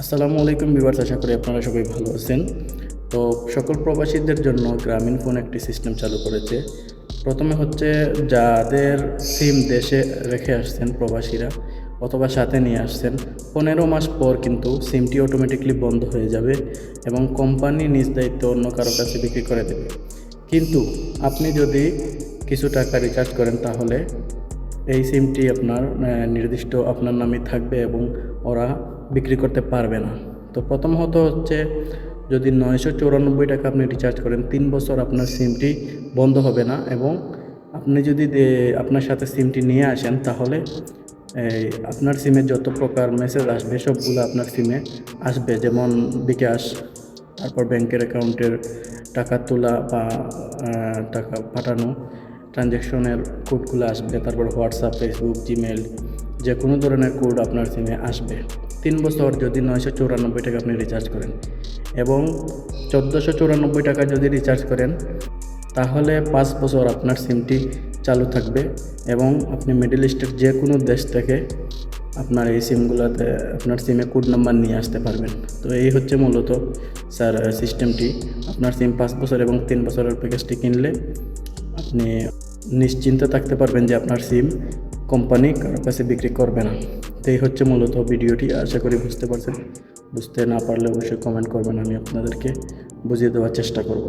আসসালামু আলাইকুম বিভার্স আশা করি আপনারা সবাই ভালো আছেন। তো সকল প্রবাসীদের জন্য গ্রামীণ ফোন একটি সিস্টেম চালু করেছে। প্রথমে হচ্ছে যাদের সিম দেশে রেখে আসছেন প্রবাসীরা অথবা সাথে নিয়ে আসছেন, পনেরো মাস পর কিন্তু সিমটি অটোমেটিকলি বন্ধ হয়ে যাবে এবং কোম্পানি নিজ দায়িত্ব অন্য কারও কাছে বিক্রি করে দেবে। কিন্তু আপনি যদি কিছু টাকা রিচার্জ করেন, তাহলে এই সিমটি আপনার নির্দিষ্ট আপনার নামে থাকবে এবং ওরা বিক্রি করতে পারবে না। তো প্রথমত হচ্ছে যদি নয়শো চৌরানব্বই টাকা আপনি রিচার্জ করেন, তিন বছর আপনার সিমটি বন্ধ হবে না এবং আপনি যদি আপনার সাথে সিমটি নিয়ে আসেন তাহলে আপনার সিমে যত প্রকার মেসেজ আসবে, সবগুলো আপনার সিমে আসবে। যেমন বিকাশ, তারপর ব্যাংকের অ্যাকাউন্টের টাকা তোলা বা টাকা পাঠানো ট্রানজ্যাকশনের কোডগুলো আসবে, তারপর হোয়াটসঅ্যাপ ফেসবুক জিমেল যে কোনো ধরনের কোড আপনার সিমে আসবে। তিন বছর যদি নয়শো চৌরানব্বই টাকা আপনি রিচার্জ করেন এবং চোদ্দোশো চৌরানব্বই টাকা যদি রিচার্জ করেন, তাহলে পাঁচ বছর আপনার সিমটি চালু থাকবে এবং আপনি মিডল ইস্টের যে কোনো দেশ থেকে আপনার এই সিমগুলোতে আপনার সিমে কোড নাম্বার নিয়ে আসতে পারবেন। তো এই হচ্ছে মূলত, স্যার সিস্টেমটি আপনার সিম পাঁচ বছর এবং তিন বছরের প্যাকেজটি কিনলে আপনি নিশ্চিন্তে থাকতে পারবেন যে আপনার সিম কোম্পানি, কারও কাছে বিক্রি করবে না। তাই হচ্ছে মূলত ভিডিওটি। আশা করি বুঝতে পারছেন। বুঝতে না পারলে অবশ্যই কমেন্ট করবেন। আমি আপনাদেরকে বুঝিয়ে দেওয়ার চেষ্টা করব।